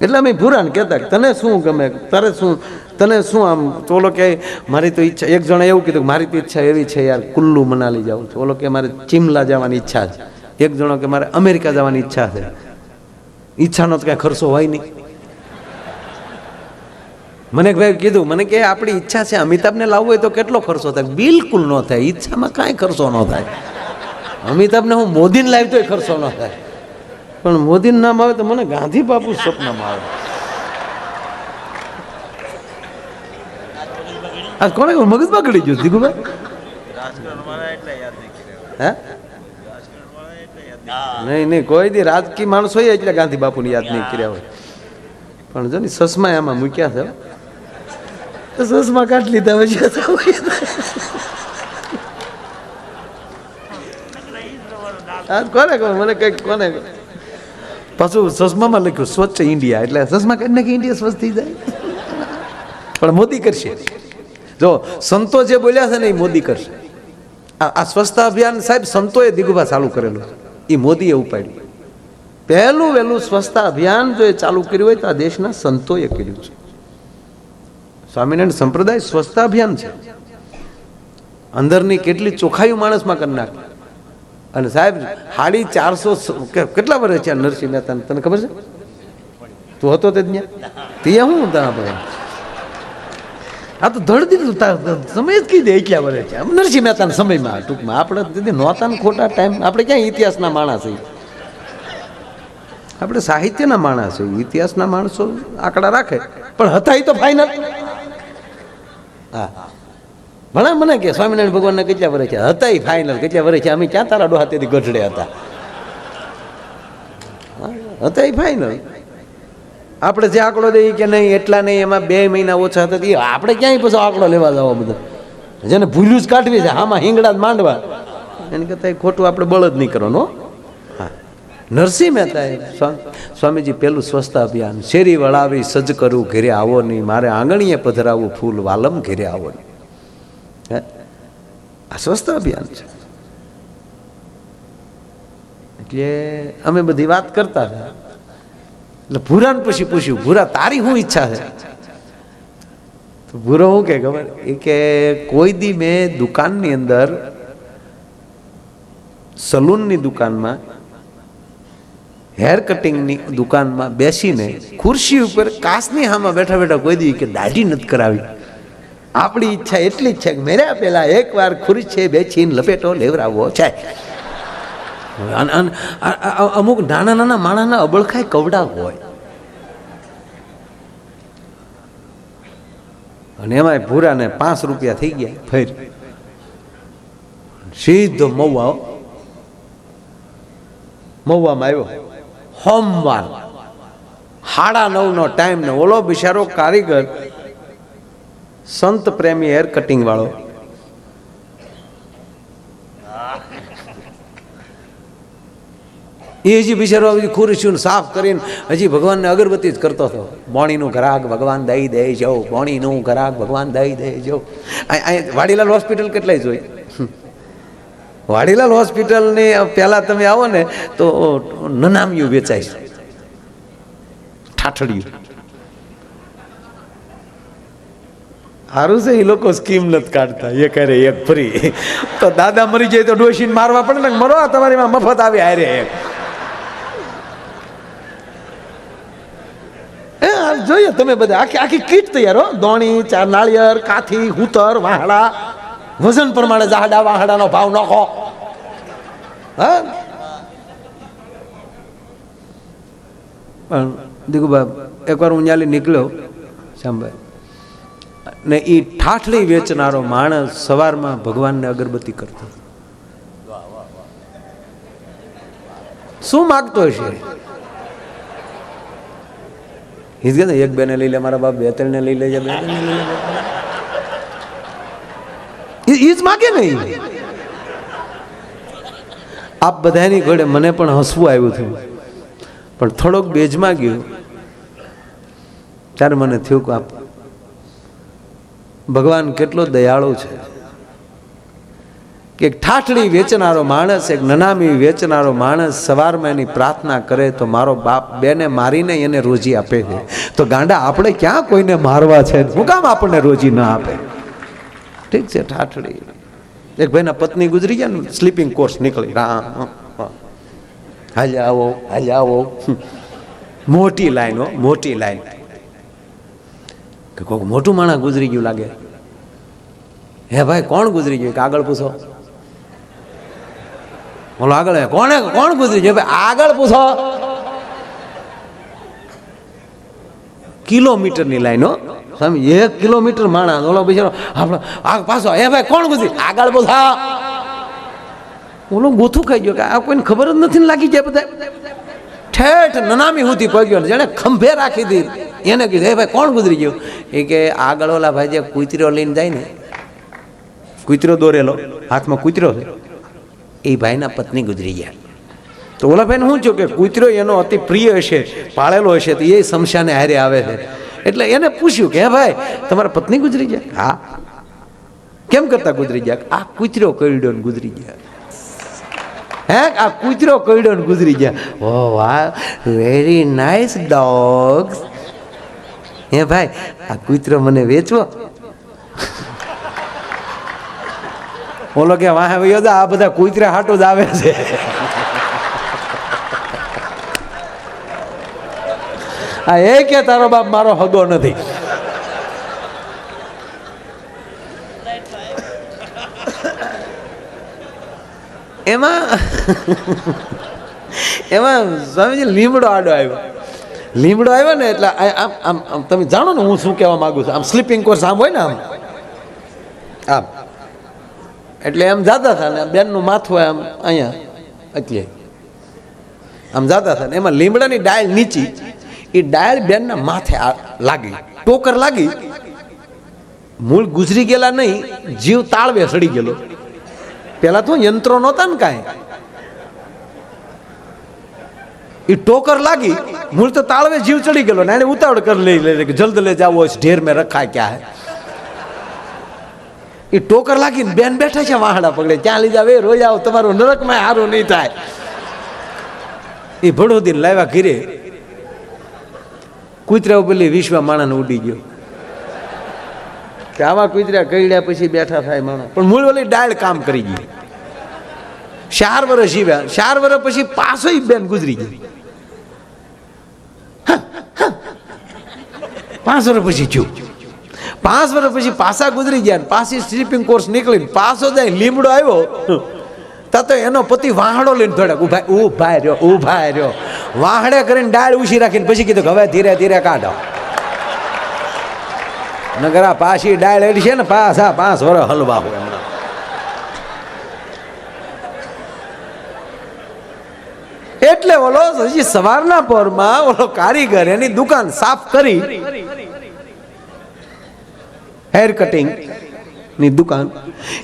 એટલે અમે ભૂરાને કહેતા તને શું ગમે? તારે શું તને શું આમ તો ઓલો કે, મારી તો ઈચ્છા એક જણા એવું કીધું મારી તો ઈચ્છા એવી છે યાર, કુલ્લુ મનાલી જવું છે. ઓલો કે, મારે ચિમલા જવાની ઈચ્છા છે. એક જણો કે, મારે અમેરિકા જવાની ઈચ્છા છે. ઈચ્છાનો તો કાંઈ ખર્ચો હોય નહીં. મને ભાઈ કીધું, મને કે, આપણી ઈચ્છા છે અમિતાભને લાવવું હોય તો કેટલો ખર્ચો થાય? બિલકુલ ન થાય. ઈચ્છામાં કાંઈ ખર્ચો ન થાય. અમિતાભને હું મોદીને લાવી તોય ખર્ચો ન થાય. પણ મોદીનું નામ આવે તો મને ગાંધી બાપુ સપનામાં આવે. આ કોને? મગજ બગડી ગયું, દીકુભાઈ. નહીં નહીં, કોઈ દી રાજકીય માણસો એટલે ગાંધી બાપુની યાદ નહીં કર્યા હોય. પણ જો ને સસમા આમાં મૂક્યા છે સસમા કાઢ લીધા પછી કોને કોને મને કંઈક કોને પાછું સસમામાં લખ્યું, સ્વચ્છ ઇન્ડિયા. એટલે ચશ્મા કરીને કે ઇન્ડિયા સ્વચ્છ થઈ જાય. પણ મોદી કરશે. જો સંતો જે બોલ્યા છે ને એ મોદી કરશે. આ સ્વચ્છતા અભિયાન સાહેબ સંતોએ દિગુભા ચાલુ કરેલું. એ મોદીએ ઉપાડ્યું. પહેલું વહેલું સ્વચ્છતા અભિયાન જો એ ચાલુ કર્યું હોય તો આ દેશના સંતોએ કર્યું છે. સ્વામિનારાયણ સંપ્રદાય સ્વચ્છતા અભિયાન છે. અંદરની કેટલી ચોખાયું માણસમાં કરી નાખે. અને સાહેબ સાડી ચારસો કેટલા વર્ષ છે નરસિંહ મહેતાને? તને ખબર છે? તું હતો તે ત્યાં ત્યાં હું ત્યાં આપણે આ તો ધડ દીધું સમય જ કીધે એટલા વર્ષ છે નરસિંહ મહેતાના સમયમાં ટૂંકમાં. આપણે દીદી નહોતા ખોટા ટાઈમ આપણે ક્યાં ઇતિહાસના માણસ છીએ? આપણે સાહિત્યના માણસ છીએ. ઇતિહાસના માણસો આંકડા રાખે. પણ હતા એ તો ફાઇનલ હા. ભણા મને કે સ્વામિનારાયણ ભગવાનના કેટલા વર્ષ છે હતા ફાઇનલ કેટલા વર્ષ છે અમે ક્યાં તારા ડોહા તેથી ગઢડે હતા? હતા એ ફાઇનલ આપણે જે આંકડો દઈએ કે નહીં, એટલા નહીં, એમાં બે મહિના ઓછા હતા એ આપણે ક્યાંય પછી આંકડો લેવા જવા બધા? જેને ભૂલ્યું જ કાઢવી છે, આમાં હિંગડા જ માંડવા. એને કરતાં ખોટું આપણે બળદ નહીં કરવાનું નરસિંહ મહેતાએ સ્વા- સ્વામીજી પેલું સ્વચ્છતા અભિયાન શેરી વળાવી સજ્જ કરું ઘેરે આવો નહીં, મારે આંગણીએ પધરાવું ફૂલ, વાલમ ઘેરે આવો નહીં. આ સ્વસ્થ અભિયાન છે એટલે અમે બધી વાત કરતા હતા એટલે ભૂરાને પછી પૂછ્યું ભૂરા તારી શું ઈચ્છા છે તો ભૂરો શું કે ખબર એ કે કોઈ દી મેં દુકાનની અંદર સલૂનની દુકાનમાં હેર કટિંગની દુકાનમાં બેસીને ખુરશી ઉપર કાચની હામાં બેઠા બેઠા કોઈ દી કે દાઢી નથી કરાવી આપણી ઈચ્છા એટલી જ છે કે મેર્યા પેલા એકવાર ખુરશે બેસીને લપેટો લેવરાવવો છે. અમુક નાના નાના માણાના અબળખાય કવડા હોય. અને એમાંય ભૂરાને પાંચ રૂપિયા થઈ ગયા. ફેર. સીધો મહુવા મહુવામાં આવ્યો. હોમવાર સાડા નવનો ટાઈમ ને ઓલો બિચારો કારીગર સંત પ્રેમી હેર કટિંગ વાળો. એ હજી બિચારો હજી ખુરશીનું સાફ કરીને હજી ભગવાનને અગરબત્તી જ કરતો હતો. બોણીનું ઘરાક ભગવાન દઈ દે જવું, બોણીનું ઘરાક ભગવાન દઈ દે જવું. વાડીલાલ હોસ્પિટલ કેટલાય જોઈ વાડીલાલ હોસ્પિટલની પહેલાં તમે આવો ને તો નનામિયું વેચાય છે. ઠાઠડિયું સારું છે એ લોકો સ્કીમ નથી કાઢતા. એક અરે એક ફ્રી. તો દાદા મરી જાય તો ડોશીને મારવા પડે ને મરો તમારીમાં તમારી મફત આવી હારે એક આ જોઈએ તમે બધા. આખી આખી કીટ તૈયાર હો. દોણી ચાર નાળિયેર કાથી હુતર, વાહડા. વજન પ્રમાણે જાહડા, વાહડાનો ભાવ નાખો. હા? પણ દીકુબા એકવાર હું ન્યાલી નીકળ્યો. સાંભળ ને એ ઠાઠલી વેચનારો માણસ સવારમાં ભગવાનને અગરબત્તી કરતો. શું માગતો હશે હિજ ગયા એક બેને લઈ લે, મારા બાપ બે ત્રણ લઈ લેજે, બે ત્રણને લઈ લે ઈજ માગે નહીં આપ બધાની ઘોડે મને પણ હસવું આવ્યું થયું પણ થોડોક બેજમાં ગયું ત્યારે મને થયું કે આપ ભગવાન કેટલો દયાળુ છે. કે ઠાઠડી વેચનારો માણસ, એક નનામી વેચનારો માણસ સવારમાં એની પ્રાર્થના કરે તો મારો બાપ બેને મારીને એને રોજી આપે છે. તો ગાંડા, આપણે ક્યાં કોઈને મારવા છે? શું કામ આપણને રોજી ન આપે? ઠીક છે ઠાઠડી એક ભાઈના પત્ની ગુજરી ગયા ને સ્લીપિંગ કોર્સ નીકળી. રામ હાલ્યા આવો હાલ્યા આવો. મોટી લાઈન હો, મોટી લાઈન કે કોઈક મોટું માણસ ગુજરી ગયું લાગે. હે ભાઈ, કોણ ગુજરી ગયું? કે આગળ પૂછો. બોલો, આગળ કોણે, કોણ ગુજરી ગયું? ભાઈ, આગળ પૂછો. કિલોમીટરની લાઈન સ્વામી, એક કિલોમીટર માણસ. ઓલો બિચારો, આપણે, આ પાછો, હે ભાઈ, કોણ ગુજરી? આગળ પૂછો. ઓલો ગોથું ખાઈ ગયો, કે આ કોઈને ખબર જ નથી લાગી જાય બધા ઠેઠ નનામી સુધી પગ્યો જેને ખંભે રાખી દીધી. એને કીધું હે ભાઈ કોણ ગુજરી ગયું? એ કે આગળ ઓલા ભાઈ જે કૂતરો લઈને જાય ને કૂતરો દોરેલો હાથમાં કૂતરો છે. એ ભાઈના પત્ની ગુજરી ગયા. તો ઓલા ભાઈને શું થયું કે કૂતરો એનો અતિ પ્રિય હશે પાળેલો હશે તો એ શમશાને હારે આવે છે. એટલે એને પૂછ્યું કે હે ભાઈ તમારા પત્ની ગુજરી ગયા? હા. કેમ કરતા ગુજરી ગયા? આ કૂતરો કરડ્યો ને ગુજરી ગયા. હે આ કૂતરો કરડ્યો ને ગુજરી ગયા? ઓ વાહ વેરી નાઇસ ડોગ્સ હે ભાઈ આ કૂતરો મને વેચવો. ઓલો કે વાહ ભાઈ આ બધા કૂતરા હાટો જ આવે છે. આ એ કે તારો બાપ મારો હગો નથી. એમાં એમાં સ્વામીજી લીમડો આડો આવ્યો. લીમડો આવ્યો ને એટલે આમ આમ આમ તમે જાણો ને હું શું કહેવા માગું છું. આમ સ્લીપિંગ કોર્સ આમ હોય ને આમ. આમ. એટલે એમ જાતા હતા ને બેનનું માથું આમ અહીંયા, એટલે. આમ જાતા હતા ને. એમાં લીમડાની ડાયલ નીચી. એ ડાયલ બેનના માથે લાગી. ટોકર લાગી. મૂળ ગુજરી ગયેલા નહીં, જીવ તાળવે સડી ગયેલો. પહેલાં તો યંત્રો નહોતા ને કાંઈ. એ ટોકર લાગી. મૂળ તો તાળવે જીવ ચડી ગયેલો ને એને ઉતાવળ કરી લઈ લે જલ્દ લે જાવો ઢેર મેં રખા ક્યાં હે? એ ટોકર લાગીને બેન બેઠા છે વાહડા પગડે ત્યાં લીધા વે રોજ આવો, તમારું નરકમાં સારું નહીં થાય. એ ભડોદીને લાવ્યા ઘીરે. કૂતરા પેલી વિશ્વ માણસ ઉડી ગયો. કે આવા કૂતરા કઈડ્યા પછી બેઠા થાય માણસ પણ મૂળ વાલી ડાળ કામ કરી ગઈ. ચાર વર્ષ જીવ્યા. ચાર વર્ષ પછી પાછો બેન ગુજરી ગઈ. પાંચ વર્ષ પછી થયું. પાંચ વર્ષ પછી પાછા ગુજરી ગયા પાછી સ્લીપિંગ કોર્સ નીકળી પાછો જાય લીમડો આવ્યો. તા તો એનો પતિ વાહડો લઈને થોડાક ઊભા ઊભા રહ્યો ઊભા રહ્યો. વાહડે કરીને ડાળ ઉછી રાખીને પછી કીધું હવે ધીરે ધીરે કાઢો. નગરા પાછી ડાળ એડી છે ને પાછા પાંચ વર્ષ હલવા હોય હમણાં એટલે હજી સવારના પોરમાં ઓલો કારીગર એની દુકાન સાફ કરી. હેર કટિંગની દુકાન.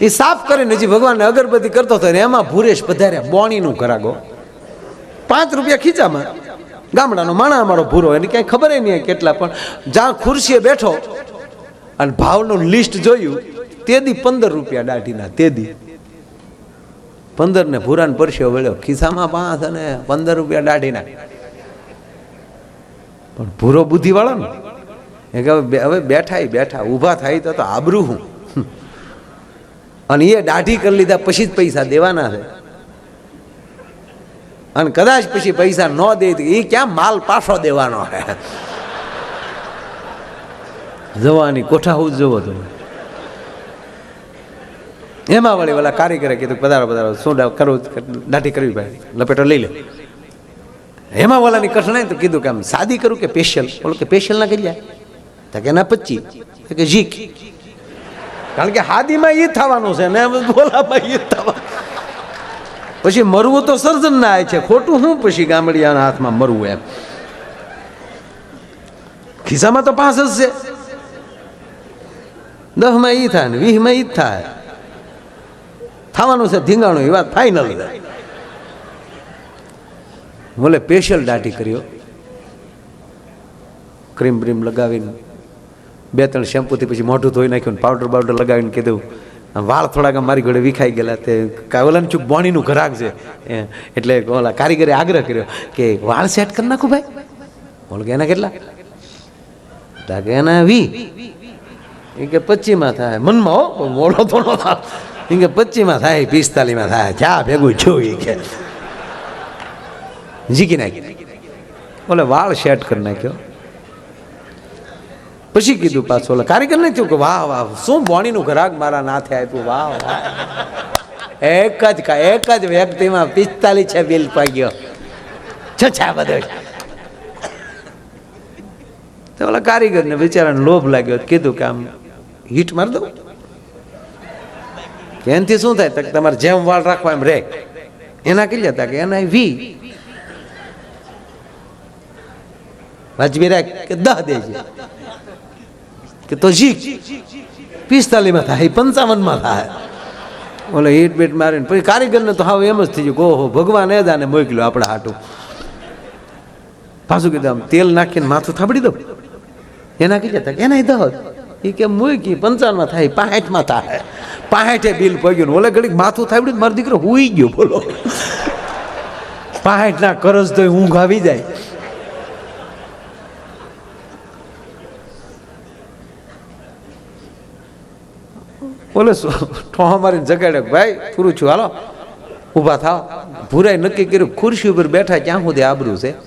એ સાફ કરીને હજી ભગવાનને અગરબત્તી કરતો હતો ને એમાં ભૂરેશ પધાર્યા, બોણીનું કરાગો પાંચ રૂપિયા ખીચામાં. ગામડાનો માણા અમારો ભૂરો, એની કાંઈ ખબર નહીં કેટલા, પણ જ્યાં ખુરશીએ બેઠો અને ભાવનું લિસ્ટ જોયું તેદી પંદર રૂપિયા દાઢીના તેદી પંદર ને ભૂરાને પરસ્યો વળ્યો. ખિસ્સામાં પાંચ અને પંદર રૂપિયા દાઢી નાખી. પણ ભૂરો બુદ્ધિવાળો ને? એ કે હવે બેઠા બેઠા, ઊભા થાય તો આબરું હું. અને એ દાઢી કરી લીધા પછી જ પૈસા દેવાના છે. અને કદાચ પછી પૈસા ન દે એ ક્યાં માલ પાછો દેવાનો છે? જવાની કોઠા હું જવો તો એમાં વળી ઓલા કારીગરે કીધું પધારો પધારો, શું કરવું દાઢી કરવી ભાઈ, લપેટો લઈ લે. એમાં ઓલાની કઠણાઈ તો કીધું કે આમ સાદી કરું કે સ્પેશિયલ ઓલો કે સ્પેશિયલ ના કરી જાય તો કે ના પચી કે જીક. કારણ કે હાદીમાં એ થવાનું છે ને બોલામાં એ થવાનું. પછી મરવું તો સર્જન ના છે. ખોટું શું પછી ગામડિયાના હાથમાં મરવું એમ. ખિસ્સામાં તો પાંચ જ છે. દસમાં ઈ થાય ને વીસમાં એ જ થાય. થવાનું છે ધીંગાણું, એ વાત ફાઇનલ બોલે સ્પેશિયલ દાઢી કર્યો. ક્રીમ બ્રીમ લગાવીને બે ત્રણ શેમ્પૂથી પછી મોઢું ધોઈ નાખ્યું પાવડર બાવડર લગાવીને કીધું વાળ થોડાક મારી ઘોડે વિખાઈ ગયેલા તે ઓલાને ચૂક બોણીનું ઘરાક છે. એટલે ઓલા કારીગરે આગ્રહ કર્યો કે, વાળ સેટ કરી નાખું ભાઈ. બોલ કે, એના કેટલા? એના વી. એ કે પચીમાં થાય. મનમાં હો મોડો થોડો થાય એ કે પચીમાં થાય, પિસ્તાલીમાં થાય, ચા ભેગું છું કે. જીકી નાખી. ઓલે વાળ સેટ કરી નાખ્યો. પછી કીધું પાછું, ઓલા કારીગર ને થયું કે વાહ વાહ, શું બોણીનું ઘરાક મારા નાથે આપ્યું? વાહ વાહ. એક જ કા, એક જ વ્યક્તિમાં પિસ્તાલીસ છે બિલ પાગ્યો. છછા બધો. તો ઓલા કારીગરને બિચારાને લોભ લાગ્યો, કીધું કે આમ હીટ મારી દઉં? કે એનાથી શું થાય? તમારે જેમ વાળ રાખવા એમ રે. એના કેટલા હતા કે એના વી. વાજબી રાખ કે દહ દેજે કે તો શીખ પિસ્તાલીસમાં થાય, પંચાવનમાં થાય. ઓલે હીટ બીટ મારીને પછી કારીગરને તો હાવ એમ જ થઈ ગયું ઓહો, ભગવાન એ દાને મોકલ્યો આપણે હાટું. પાછું કીધું આમ, તેલ નાખીને માથું થાબડી દઉં. એના કીધા એના દહ એ કે મૂકી પંચાવનમાં થાય, પાંઠમાં થાય. પાંઠે બિલ પગ્યું ઓલે ઘડીક માથું થાય મારો દીકરો હુઈ ગયો, બોલો. પાસઠ ના કરજ તો ઊંઘ આવી જાય. બોલે ઠોહા મારીને જગાડ્યો ભાઈ, પૂરું છું, હાલો. ઊભા થાવ. ભૂરાએ નક્કી કર્યું ખુરશી ઉપર બેઠા ક્યાં સુધી આબરું છે?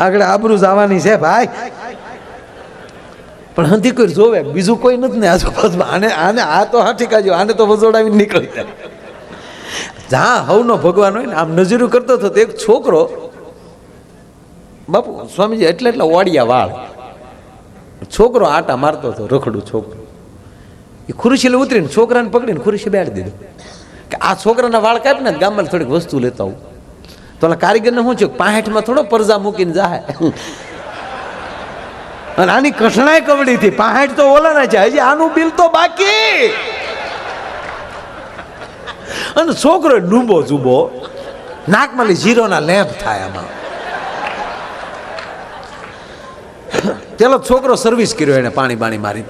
આગળ આબરૂ જવાની છે, ભાઈ. પણ હંધી કોઈ જોવે, બીજું કોઈ નથી ને આજુબાજુમાં. આને આને આ તો હાથી કાજો આને તો વજોડાવીને નીકળી જાય જ્યાં હવનો ભગવાન હોય ને, આમ નજરું કરતો હતો એક છોકરો, બાપુ, સ્વામીજી, એટલે એટલે ઓડિયા વાળ. છોકરો આટા મારતો હતો, રખડું છોકરો. એ ખુરશીલે ઉતરીને છોકરાને પકડીને ખુરશી બેઠ દીધું. કે આ છોકરાના વાળ કાપી ને ગામમાં થોડીક વસ્તુ લેતા આવું. તો કારીગરને શું છે પાસઠમાં થોડો પરજા મૂકીને જાય અને આની કસણાય કવડી થી પાહાઠ તો ઓલાના છે. હજી આનું બિલ તો બાકી. અને છોકરો ડૂબો જુબો નાકમાં જીરોના લેમ્પ થાય આમાં. પેલો છોકરો સર્વિસ કર્યો એને પાણી બાણી મારી.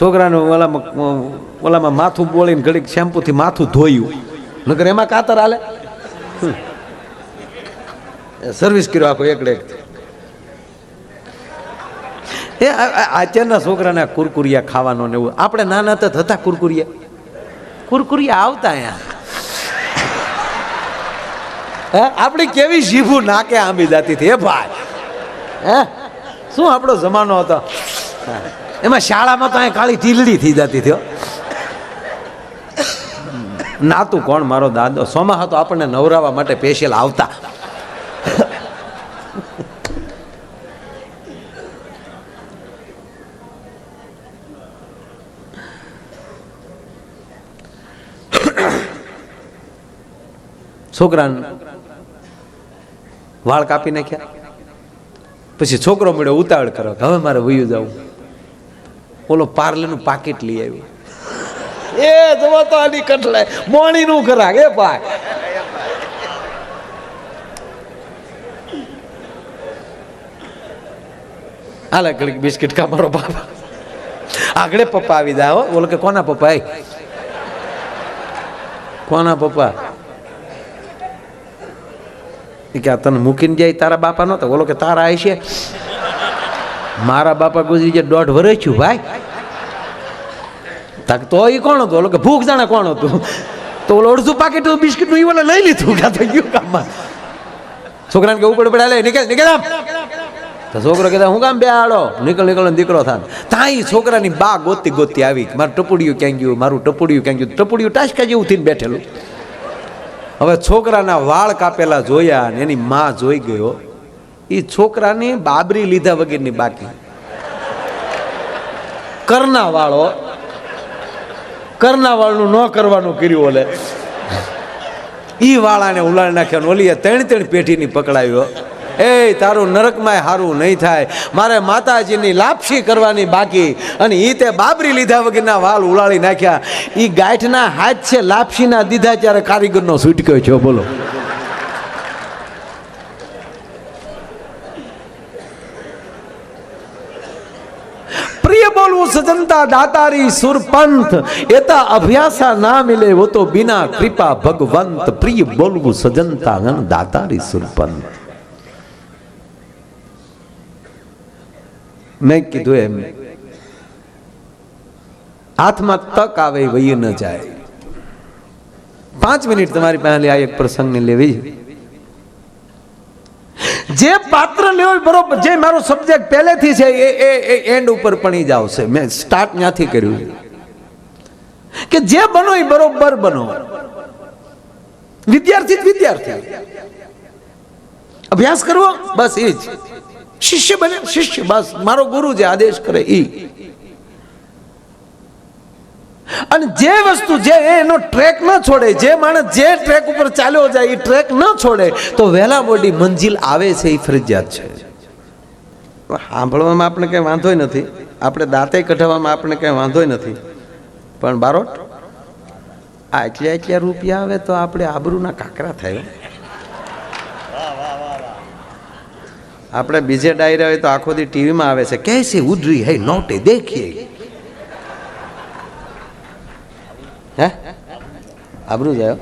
છોકરાનું ઓલામાં ઓલામાં માથું બોલીને ઘડીક શેમ્પૂથી માથું ધોયું. નગર એમાં કાતર હાલે? સર્વિસ કર્યો આખો એકડે એક એ અત્યારના છોકરાને કુરકુરિયા ખાવાનો ને એવું. આપણે નાના તો થતા કુરકુરિયા. કુરકુરિયા આવતા અહીંયા. આપણી કેવી જીભું નાકે આંબી જતી હતી. હે ભાઈ. હે? શું આપણો જમાનો હતો? એમાં શાળામાં તો અહીંયા કાળી ટીલડી થઈ જતી થયો નાતું કોણ? મારો દાદો. સોમા હતો. આપણને નવરાવા માટે સ્પેશિયલ આવતા. છોકરાને વાળ કાપી નાખ્યા. પછી છોકરો મળ્યો, ઉતાવળ કરો હવે મારે વયું જવું. ઓલો પાર્લેનું પાકીટ લઈ આવ્યું. એ જવા તો આની કટલે મોણી નું ખરાક એ ભાઈ. હાલે ઘડીક બિસ્કિટ કા મારો બાપ. આગળ પપ્પા આવી જાય હો. બોલો કે, કોના પપ્પા? કોના પપ્પા? કે આ તને મૂકીને જાય તારા બાપા નહોતા બોલો કે તારા આય છે. મારા બાપા ગુજરી જાય દોઢ વર્ષ છું ભાઈ. તાક તો એ કોણ હતું? ઓલો કે ભૂખ જાણે કોણ હતું? તો ઓલો અડધું પાકેટ બિસ્કીટનું એ ઓલે લઈ લીધું. કે થઈ ગયું કામમાં. છોકરાને કે ઉપર પડ્યા લે, નીકળ નીકળ આમ. તો છોકરો કહેતા, હું કામ બે આડો નીકળ નીકળ દીકરો થાય ત્યાં છોકરાની બા ગોતી ગોતી આવી. મારું ટપુડિયું ક્યાં ગયું, મારું ટપુડિયું ક્યાં ગયું. ટપુડિયું ટાસકા જેવું થઈને બેઠેલું. હવે છોકરાના વાળ કાપેલા જોયા અને એની માં જોઈ ગયો. એ છોકરાની બાબરી લીધા વગરની બાકી. કરના વાળો, કરના વાળનું ન કરવાનું કર્યું ઓલે. ઈ વાળાને ઉલાળી નાખ્યા ઓલીએ ત્રણ ત્રણ પેઢીની પકડાવ્યો એ, તારું નરકમાં હારું નહીં થાય. મારે માતાજીની લાપસી કરવાની બાકી અને એ તે બાબરી લીધા વગરના વાલ ઉલાળી નાખ્યા. એ ગાંઠના હાથ છે, લાપસીના દીધા ત્યારે કારીગરનો છૂટક્યો છો બોલો. સજનતા દાતારી સુરપંથ. એતા અભ્યાસા ના મિલે વો તો બિના કૃપા ભગવંત. પ્રિય બોલવું સજનતા દાતારી સુરપંથ. મેં કીધું એમ હાથમાં તક આવે વહી ન જાય. પાંચ મિનિટ તમારી પાસે આ એક પ્રસંગને લેવી જે પાત્ર લેવો બરોબર, જે મારો સબ્જેક્ટ પહેલેથી છે એ એ એ એન્ડ ઉપર પણી જ આવશે. મેં સ્ટાર્ટ ત્યાંથી કર્યું. કે જે બનો એ બરોબર બનો. વિદ્યાર્થી જ વિદ્યાર્થી. અભ્યાસ કરવો, બસ એ જ. શિષ્ય બને, શિષ્ય, બસ, મારો ગુરુ જે આદેશ કરે એ અને જે વસ્તુ જે એનો ટ્રેક ન છોડે, જે માણસ જે ટ્રેક ઉપર ચાલ્યો જાય એ ટ્રેક ન છોડે, તો વહેલા મોડી મંજિલ આવે છે એ ફરજિયાત છે. સાંભળવામાં આપણે કંઈ વાંધોય નથી. આપણે દાંતે કઢાવવામાં આપણે કંઈ વાંધોય નથી. પણ બારોટ આ એટલા રૂપિયા આવે તો આપણે આબરૂના કાકરા થાય. આપણે બીજે ડાયરા હોય તો આખો દી ટીવીમાં આવે છે. કેસે ઉધરી, હે, નોટે, દેખીએ. હે? આબરૂ જાય હો?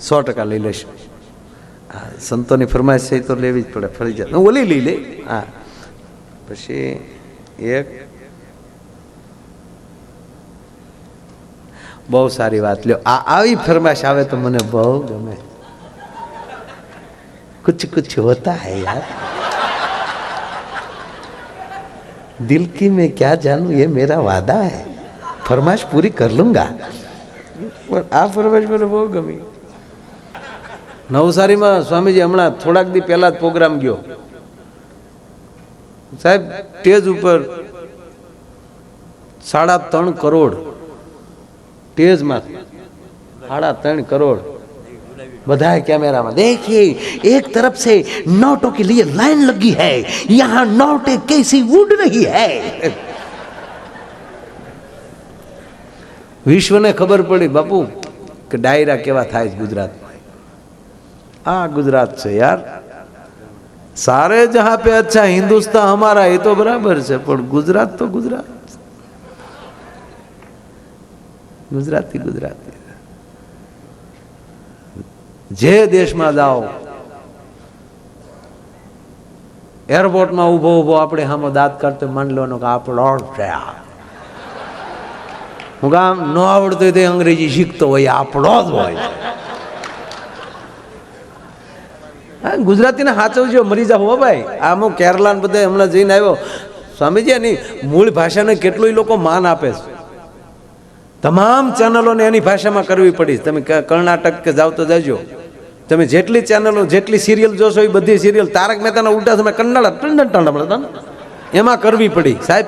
સો ટકા લઈ લઈશ. સંતોની ફરમાઈશ છે તો લેવી જ પડે ફરજિયાત હું ઓલી લઈ લે હા. પછી એક બહુ સારી વાત લ્યો આ આવી ફરમાઈશ આવે તો મને બહુ ગમે कुछ कुछ होता है यार दिल की मैं क्या जानूं ये मेरा वादा है फरमाइश पूरी कर लूंगा પણ આ ફરમાઈશ મને બહુ ગમી નવસારીમાં સ્વામીજી હમણાં થોડાક દી પહેલા જ પ્રોગ્રામ ગયો સાહેબ સ્ટેજ ઉપર સાડા ત્રણ કરોડ સ્ટેજમાં સાડા ત્રણ કરોડ બધા कैमरा देखिए एक तरफ से नोटों के लिए लाइन लगी है यहाँ नोटे कैसी उड़ रही है વિશ્વને ખબર પડી બાપુ કે ડાયરા કેવા થાય છે ગુજરાતમાં આ ગુજરાત છે યાર સારે જહાં पे अच्छा हिंदुस्तान हमारा ये तो बराबर છે પણ ગુજરાત તો ગુજરાત ગુજરાતી ગુજરાતી. જે દેશમાં જાઓ, એરપોર્ટમાં ઊભો ઊભો આપણે સામે દાંત કરતો માની લો કે આપણો છે આ હું કામ ન આવડતું તો અંગ્રેજી શીખતો હોય આપણો જ હોય. ગુજરાતીને સાચવજો મરી જાવ હો ભાઈ. આમ કેરલા ને બધે હમણાં જઈને આવ્યો. સ્વામીજી એની મૂળ ભાષાને કેટલું લોકો માન આપે છે. તમામ ચેનલોને એની ભાષામાં કરવી પડી. તમે કર્ણાટક કે જાવ તો જજો. તમે જેટલી ચેનલો, જેટલી સિરિયલ જોશો એ બધી સિરિયલ તારક મહેતાના ઉલટા તમે કન્નડ એમાં કરવી પડી. સાહેબ,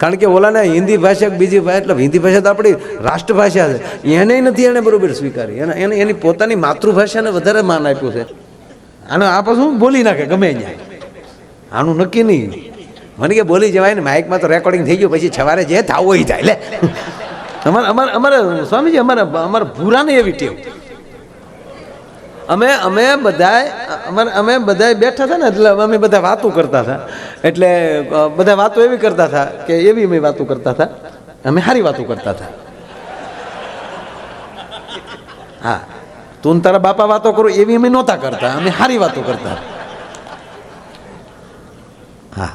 કારણ કે ઓલાને હિન્દી ભાષા બીજી ભાષા એટલે હિન્દી ભાષા તો આપણી રાષ્ટ્રભાષા છે. એને નથી એને બરોબર સ્વીકારી. એને એને, એની પોતાની માતૃભાષાને વધારે માન આપ્યું છે. આને આ પાછું બોલી નાખે, ગમે ત્યાં આનું નક્કી નહીં. મને કે બોલી જવાય ને માઇકમાં તો રેકોર્ડિંગ થઈ ગયું, પછી સવારે જે થાવ હોય થાય. લે. અમારે અમારે અમારે સ્વામીજી, અમારે અમારે ભૂરાને એવી ટેવ. અમે અમે બધાય અમારે અમે બધાય બેઠા હતા ને, એટલે અમે બધા વાતો કરતા હતા એટલે બધા વાતો એવી કરતા હતા કે એવી અમે વાતો કરતા હતા અમે સારી વાતો કરતા હતા હા. તું તારા બાપા વાતો કરો, એવી અમે નહોતા કરતા. અમે સારી વાતો કરતા હા.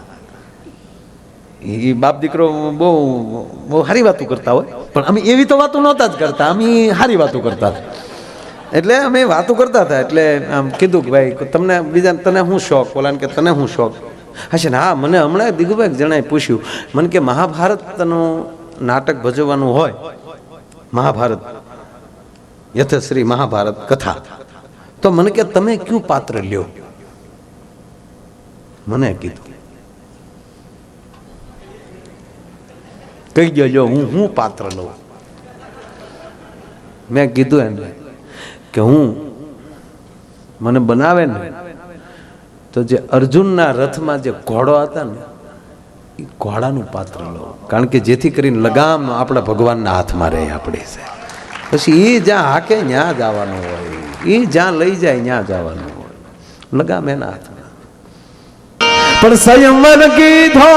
એ બાપ દીકરો બહુ બહુ સારી વાતો કરતા હોય. પણ અમે એવી તો વાતો નહોતા જ કરતા. અમે સારી વાતો કરતા એટલે અમે વાતો કરતા હતા. એટલે આમ કીધું કે ભાઈ તમને બીજા, તને શું શોખ? બોલાને કે તને શું શોખ? હશે ને? હા, મને હમણાં દીગુભાઈ જણાએ પૂછ્યું, મને કે મહાભારતનું નાટક ભજવવાનું હોય? મહાભારત. યથશ્રી મહાભારત કથા. તો મને કે, તમે કયું પાત્ર લ્યો? મને કીધું. કહી દેજો હું હું પાત્ર લઉં? મેં કીધું એને કે હું મને બનાવે ને, તો જે અર્જુનના રથમાં જે ઘોડો હતા ને, એ ઘોડાનું પાત્ર લઉં. કારણ કે જેથી કરીને લગામ આપણા ભગવાનના હાથમાં રહે આપણે છે. પછી એ જ્યાં હાકે ત્યાં જવાનું હોય. એ જ્યાં લઈ જાય ત્યાં જવાનું હોય. લગામ એના હાથમાં. પણ સંયમન કીધો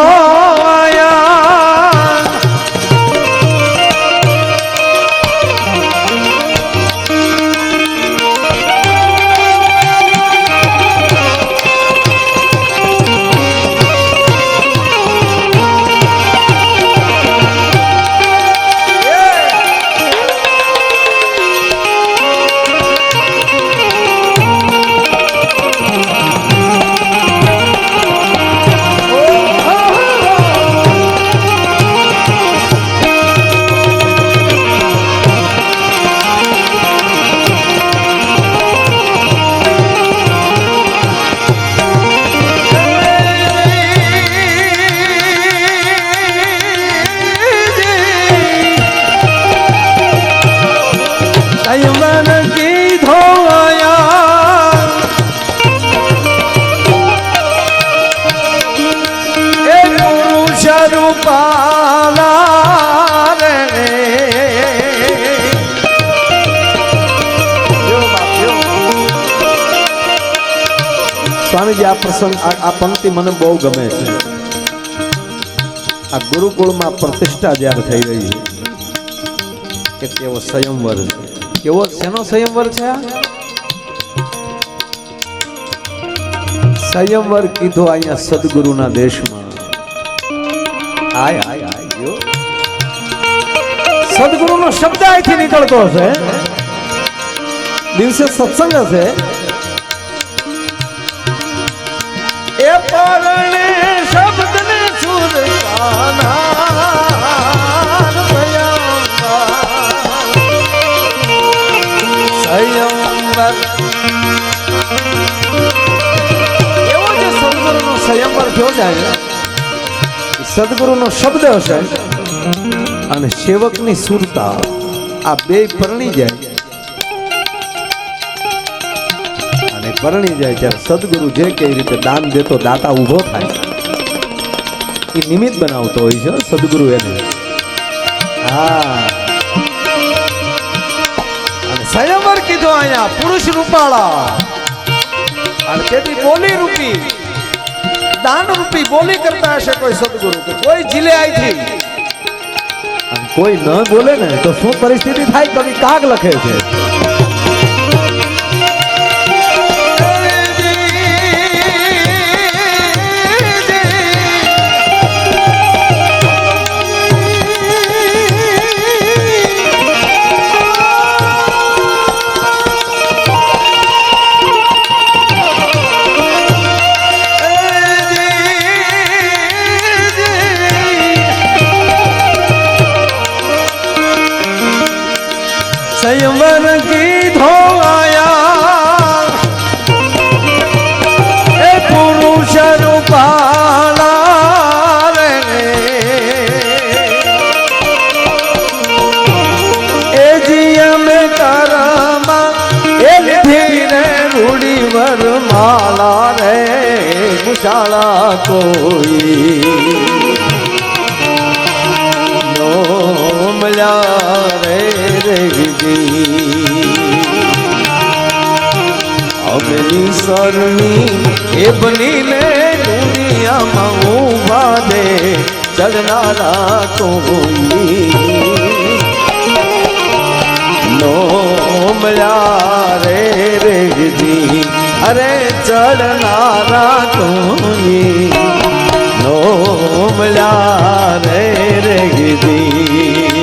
પ્રસંગ આ પંક્તિ મને બહુ ગમે છે. આ ગુરુકુળમાં પ્રતિષ્ઠા જ્યારે થઈ રહી છે, કે કેવો સંયમવર છે. કેવો શેનો સંયમવર છે સંયમવર કીધો અહીંયા સદગુરુના દેશમાં. આય આય આય સદગુરુનો શબ્દ અહીંથી નીકળતો હશે દિવસે સત્સંગ હશે એ પરણે શબ્દને સુર સંયમવર એવો થયો જાય સદગુરુનો શબ્દ હશે અને સેવકની સુરતા આ બે પરણી જાય. પરણી જાય જ્યારે સદગુરુ જે કઈ રીતે દાન દેતો, દાતા ઊભો થાય એ નિમિત્ત બનાવતો હોય છે, સદગુરુ એને હા. સંયમર કીધો અહીંયા, પુરુષ રૂપાળા. અને તેથી બોલી રૂપી, દાન રૂપી બોલી કરતા હશે કોઈ સદગુરુ કે કોઈ જીલે આઈથી. કોઈ ન બોલે ને તો શું પરિસ્થિતિ થાય? કવિ કાગ લખે છે. કોઈ. મળ્યા રે રેગજી અમની સરણી એ બનીને દુનિયામાં ઊભા દે ચડનારા કોઈ. નો મળ્યા રે રેગજી અરે ચડનારા કોઈ નો મળ્યા રે રેગજી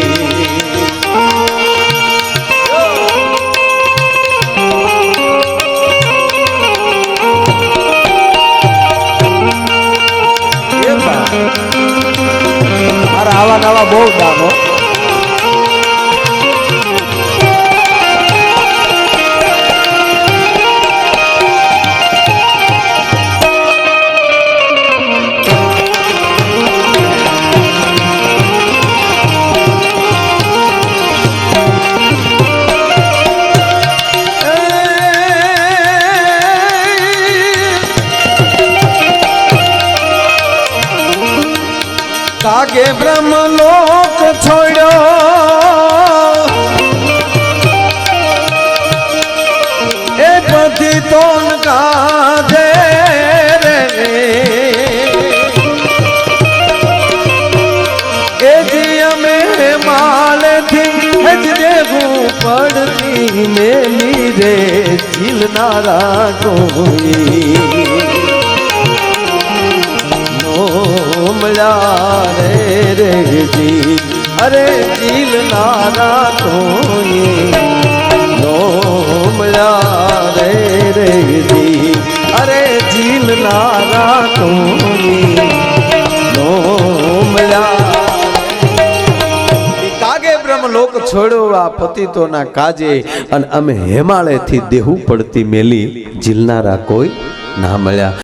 કાજે રે એ જી અમે માલથી જ દેવું પડતી મેલી રે ઝીલનારા કોઈ નોમળા રે રે જી અરે ઝીલનારા કોઈ નોમળા રે રે જી. અરે ઝીલનારા કોઈ નોમળા કાગે બ્રહ્મલોક છોડ્યો પતિતોના કાજે? અને અમે હેમાળેથી દેહું પડતી મેલી. જીલનારા કોઈ ના મળ્યા.